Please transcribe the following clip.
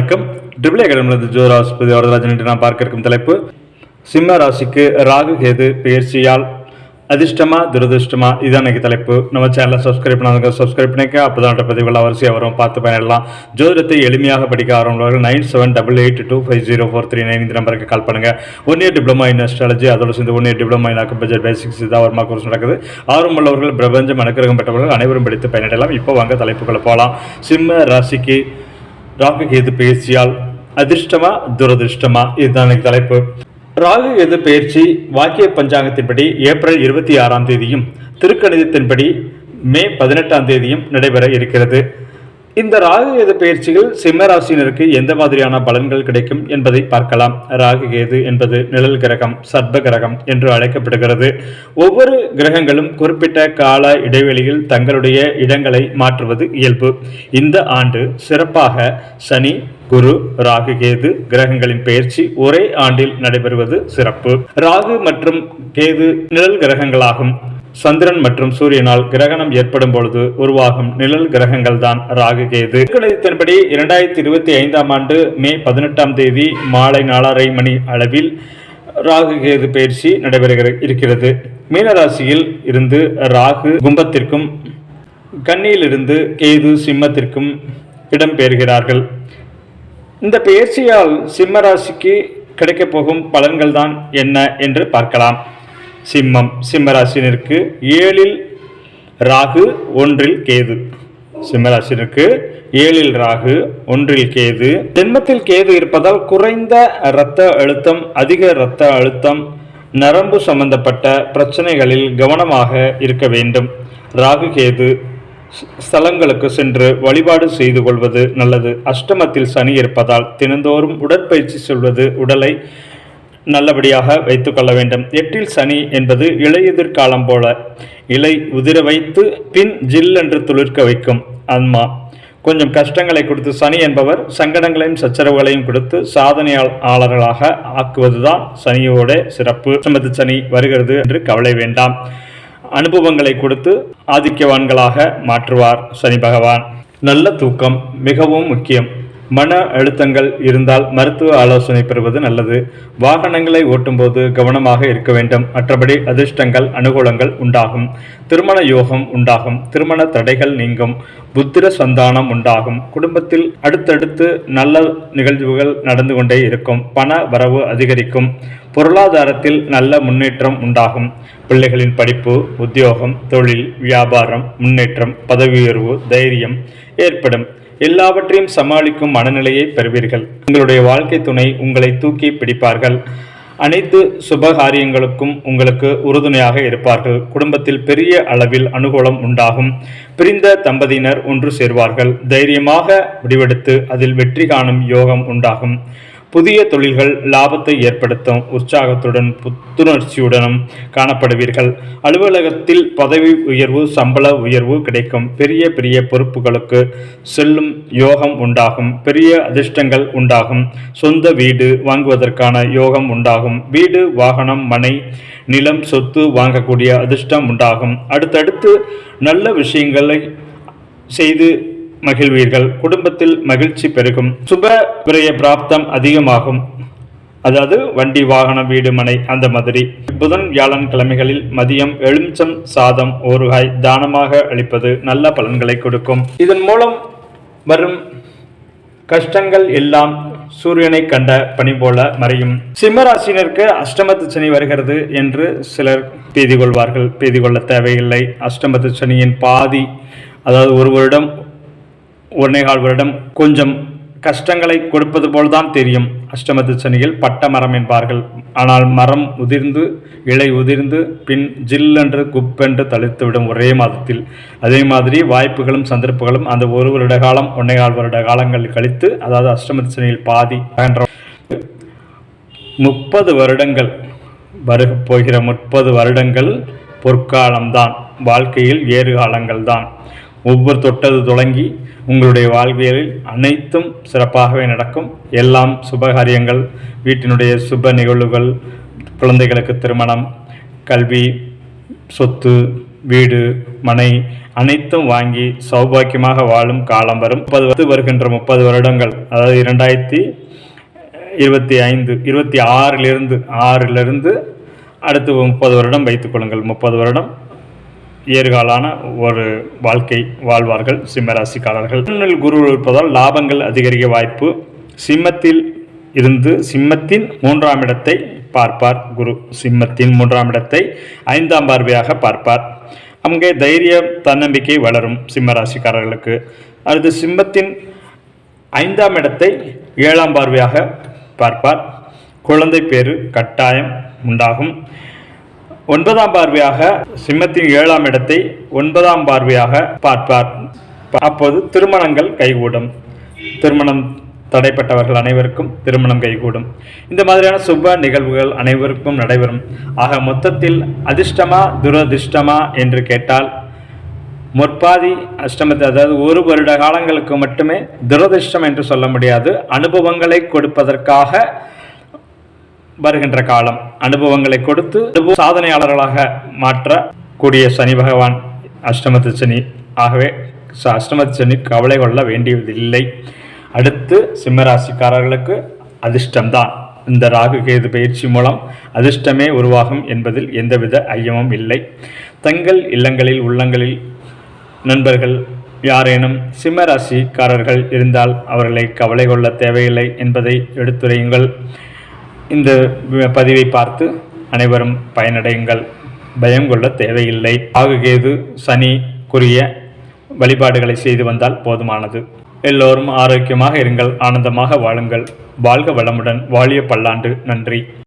வணக்கம். ட்ரிபிள் அகாடமிலிருந்து ஜோராஸ்பதி வரதராஜன் என்று நாம் பார்க்க இருக்கும் தலைப்பு சிம்ம ராசிக்கு ராகு கேது பயிற்சியால் அதிர்ஷ்டமா துரதிர்ஷ்டமா இதுதான் எனக்கு தலைப்பு. நம்ம சேனலை சப்ஸ்கிரைப் பண்ணாங்க சப்ஸ்கிரைப் பண்ணிக்க அப்போதான் பதிவுகள் அவசியம் வரும். பார்த்து பயனிடலாம் ஜோதிடத்தை எளிமையாக படிக்க ஆரம்பிவர்கள் nine seven double eight two five zero four three nine இந்த நம்பருக்கு கால் பண்ணுங்க. One year diploma in astrology அதோட சேர்ந்து one year diploma in acupuncture basics இதாக வருமா கோர்ஸ் நடக்குது. ஆர்வம் உள்ளவர்கள் பிரபஞ்சம் அனுக்கிரகம் பெற்றவர்கள் அனைவரும் படித்து பயனிடலாம் இப்போ வாங்க தலைப்புகளை போகலாம் சிம்ம ராசிக்கு ராகு கேது பயிற்சியால் அதிர்ஷ்டமா துரதிர்ஷ்டமா? இதுதான் தலைப்பு. ராகு கேது பயிற்சி வாக்கிய பஞ்சாங்கத்தின்படி ஏப்ரல் இருபத்தி ஆறாம் தேதியும் திருக்கணிதத்தின்படி மே பதினெட்டாம் தேதியும் நடைபெற இருக்கிறது. இந்த ராகு கேது பயிற்சிகள் சிம்ஹராசியினருக்கு எந்த மாதிரியான பலன்கள் கிடைக்கும் என்பதை பார்க்கலாம். ராகு கேது என்பது நிழல் கிரகம் சர்ப கிரகம் என்று அழைக்கப்படுகிறது. ஒவ்வொரு கிரகங்களும் குறிப்பிட்ட கால இடைவெளியில் தங்களுடைய இடங்களை மாற்றுவது இயல்பு. இந்த ஆண்டு சிறப்பாக சனி குரு ராகு கேது கிரகங்களின் பெயர்ச்சி ஒரே ஆண்டில் நடைபெறுவது சிறப்பு. ராகு மற்றும் கேது நிழல் கிரகங்களாகும். சந்திரன் மற்றும் சூரியனால் கிரகணம் ஏற்படும் பொழுது உருவாகும் நிழல் கிரகங்கள் தான் ராகு கேது. கணிதத்தின்படி இரண்டாயிரத்தி இருபத்தி ஐந்தாம் ஆண்டு மே பதினெட்டாம் தேதி மாலை நாலரை மணி அளவில் ராகு கேது பயிற்சி நடைபெறுகிற இருக்கிறது. மீனராசியில் இருந்து ராகு கும்பத்திற்கும் கன்னியிலிருந்து கேது சிம்மத்திற்கும் இடம்பெறுகிறார்கள் இந்த பெயர்ச்சியால் சிம்மராசிக்கு கிடைக்கப் போகும் பலன்கள் தான் என்ன என்று பார்க்கலாம். சிம்மம் சிம்மராசினருக்கு ஏழில் ராகு ஒன்றில் கேது. சிம்மராசினருக்கு ஏழில் ராகு ஒன்றில் கேது. ஜென்மத்தில் கேது இருப்பதால் குறைந்த இரத்த அழுத்தம் அதிக இரத்த அழுத்தம் நரம்பு சம்பந்தப்பட்ட பிரச்சனைகளில் கவனமாக இருக்க வேண்டும். ராகு கேது ஸ்தலங்களுக்கு சென்று வழிபாடு செய்து கொள்வது நல்லது. அஷ்டமத்தில் சனி இருப்பதால் தினந்தோறும் உடற்பயிற்சி செல்வது உடலை நல்லபடியாக வைத்து கொள்ள வேண்டும். எட்டில் சனி என்பது இலையுதிர் காலம் போல. இலை உதிர வைத்து பின் ஜில் என்று துளிர்க்க வைக்கும் அம்மா. கொஞ்சம் கஷ்டங்களை கொடுத்து சனி என்பவர் சங்கடங்களையும் சச்சரவுகளையும் கொடுத்து சாதனையாளர்களாக ஆக்குவதுதான் சனியோட சிறப்பு. சமத்து சனி வருகிறது என்று கவலை வேண்டாம். அனுபவங்களை கொடுத்து ஆதிக்கவான்களாக மாற்றுவார் சனி பகவான். நல்ல தூக்கம் மிகவும் முக்கியம். மன அழுத்தங்கள் இருந்தால் மருத்துவ ஆலோசனை பெறுவது நல்லது. வாகனங்களை ஓட்டும்போது கவனமாக இருக்க வேண்டும். மற்றபடி அதிர்ஷ்டங்கள் அனுகூலங்கள் உண்டாகும். திருமண யோகம் உண்டாகும். திருமண தடைகள் நீங்கும். புத்திர சந்தானம் உண்டாகும். குடும்பத்தில் அடுத்தடுத்து நல்ல நிகழ்வுகள் நடந்து கொண்டே இருக்கும். பண வரவு அதிகரிக்கும். பொருளாதாரத்தில் நல்ல முன்னேற்றம் உண்டாகும். பிள்ளைகளின் படிப்பு உத்தியோகம் தொழில் வியாபாரம் முன்னேற்றம் பதவி உயர்வு தைரியம் ஏற்படும். எல்லாவற்றையும் சமாளிக்கும் மனநிலையை பெறுவீர்கள். உங்களுடைய வாழ்க்கை துணை உங்களை தூக்கி பிடிப்பார்கள். அனைத்து சுபகாரியங்களுக்கும் உங்களுக்கு உறுதுணையாக இருப்பார்கள். குடும்பத்தில் பெரிய அளவில் அனுகூலம் உண்டாகும். பிரிந்த தம்பதியினர் ஒன்று சேர்வார்கள். தைரியமாக முடிவெடுத்து அதில் வெற்றி காணும் யோகம் உண்டாகும். புதிய தொழில்கள் லாபத்தை ஏற்படுத்தும் உற்சாகத்துடன் புத்துணர்ச்சியுடனும் காணப்படுவீர்கள். அலுவலகத்தில் பதவி உயர்வு சம்பள உயர்வு கிடைக்கும். பெரிய பெரிய பொறுப்புகளுக்கு செல்லும் யோகம் உண்டாகும். பெரிய அதிர்ஷ்டங்கள் உண்டாகும். சொந்த வீடு வாங்குவதற்கான யோகம் உண்டாகும். வீடு வாகனம் மனை நிலம் சொத்து வாங்கக்கூடிய அதிர்ஷ்டம் உண்டாகும். அடுத்தடுத்து நல்ல விஷயங்களை செய்து மகிழ்வீர்கள். குடும்பத்தில் மகிழ்ச்சி பெருகும். சுப விரய பிராப்தம் அதிகமாகும். அதாவது வண்டி வாகனம் வீடு மனை அந்த மாதிரி. புதன் வியாழன் கிழமைகளில் மதியம் எலுமிச்சம் சாதம் ஊறுகாய் தானமாக அளிப்பது நல்ல பலன்களை கொடுக்கும். இதன் மூலம் வரும் கஷ்டங்கள் எல்லாம் சூரியனை கண்ட பணி போல மறையும். சிம்மராசினருக்கு அஷ்டமத்து சனி வருகிறது என்று சிலர் பீதி கொள்வார்கள் பீதி கொள்ள தேவையில்லை. அஷ்டமத்து சனியின் பாதி அதாவது ஒரு வருடம் ஒன்னேகால் வருடம் கொஞ்சம் கஷ்டங்களை கொடுப்பது போல்தான் தெரியும். அஷ்டமத்து சனியில் பட்ட மரம் என்பார்கள். ஆனால் மரம் உதிர்ந்து இலை உதிர்ந்து பின் ஜில்லென்று குப்பென்று தளித்துவிடும் ஒரே மாதத்தில். அதே மாதிரி வாய்ப்புகளும் சந்தர்ப்பங்களும் அந்த ஒரு வருட காலம் ஒன்னேகால் வருட காலங்கள் கழித்து அதாவது அஷ்டமத்து சனியில் பாதி என்ற முப்பது வருடங்கள் வருக போகிற முப்பது வருடங்கள் பொற்காலம்தான். வாழ்க்கையில் ஏறு காலங்கள் தான் ஒவ்வொரு தொட்டது தொடங்கி உங்களுடைய வாழ்வியலில் அனைத்தும் சிறப்பாகவே நடக்கும். எல்லாம் சுபகாரியங்கள் வீட்டினுடைய சுப நிகழ்வுகள் குழந்தைகளுக்கு திருமணம் கல்வி சொத்து வீடு மனை அனைத்தும் வாங்கி சௌபாக்கியமாக வாழும் காலம் வரும். முப்பது வருகின்ற முப்பது வருடங்கள் அதாவது இரண்டாயிரத்தி இருபத்தி ஐந்து இருபத்தி ஆறிலிருந்து ஆறிலிருந்து அடுத்து முப்பது வருடம் வைத்துக்கொள்ளுங்கள் முப்பது வருடம் ஏறுகாலான ஒரு வாழ்க்கை வாழ்வார்கள் சிம்மராசிக்காரர்கள் சிம்மனில் குரு இருப்பதால் லாபங்கள் அதிகரிக்க வாய்ப்பு. சிம்மத்தில் இருந்து சிம்மத்தின் மூன்றாம் இடத்தை பார்ப்பார் குரு. சிம்மத்தின் மூன்றாம் இடத்தை ஐந்தாம் பார்வையாக பார்ப்பார். அங்கே தைரிய தன்னம்பிக்கை வளரும் சிம்மராசிக்காரர்களுக்கு அடுத்து சிம்மத்தின் ஐந்தாம் இடத்தை ஏழாம் பார்வையாக பார்ப்பார். குழந்தை பேரு கட்டாயம் உண்டாகும். ஒன்பதாம் பார்வையாக சிம்மத்தின் ஏழாம் இடத்தை ஒன்பதாம் பார்வையாக பார்ப்பார். அப்போது திருமணங்கள் கைகூடும். திருமணம் தடைப்பட்டவர்கள் அனைவருக்கும் திருமணம் கைகூடும். இந்த மாதிரியான சுப நிகழ்வுகள் அனைவருக்கும் நடைபெறும். ஆக மொத்தத்தில் அதிர்ஷ்டமா துரதிர்ஷ்டமா என்று கேட்டால் முற்பாதி அஷ்டமத்தை அதாவது ஒரு வருட காலங்களுக்கு மட்டுமே துரதிர்ஷ்டம் என்று சொல்ல முடியாது. அனுபவங்களை கொடுப்பதற்காக வருகின்ற காலம். அனுபவங்களை கொடுத்து அனுபவ சாதனையாளர்களாக மாற்றக்கூடிய சனி பகவான் அஷ்டமத்து சனி. ஆகவே அஷ்டமத்து சனி கவலை கொள்ள வேண்டியதில்லை. அடுத்து சிம்மராசிக்காரர்களுக்கு அதிர்ஷ்டம்தான். இந்த ராகு கேது பயிற்சி மூலம் அதிர்ஷ்டமே உருவாகும் என்பதில் எந்தவித ஐயமும் இல்லை. தங்கள் இல்லங்களில் உள்ளங்களில் நண்பர்கள் யாரேனும் சிம்மராசிக்காரர்கள் இருந்தால் அவர்களை கவலை கொள்ள தேவையில்லை என்பதை எடுத்துரையுங்கள். இந்த பதிவை பார்த்து அனைவரும் பயனடையுங்கள். பயம் கொள்ள தேவையில்லை. ஆகுகேது சனி குறிய வழிபாடுகளை செய்து வந்தால் போதுமானது. எல்லோரும் ஆரோக்கியமாக இருங்கள் ஆனந்தமாக வாழுங்கள். வாழ்க வளமுடன். வாழிய பல்லாண்டு. நன்றி.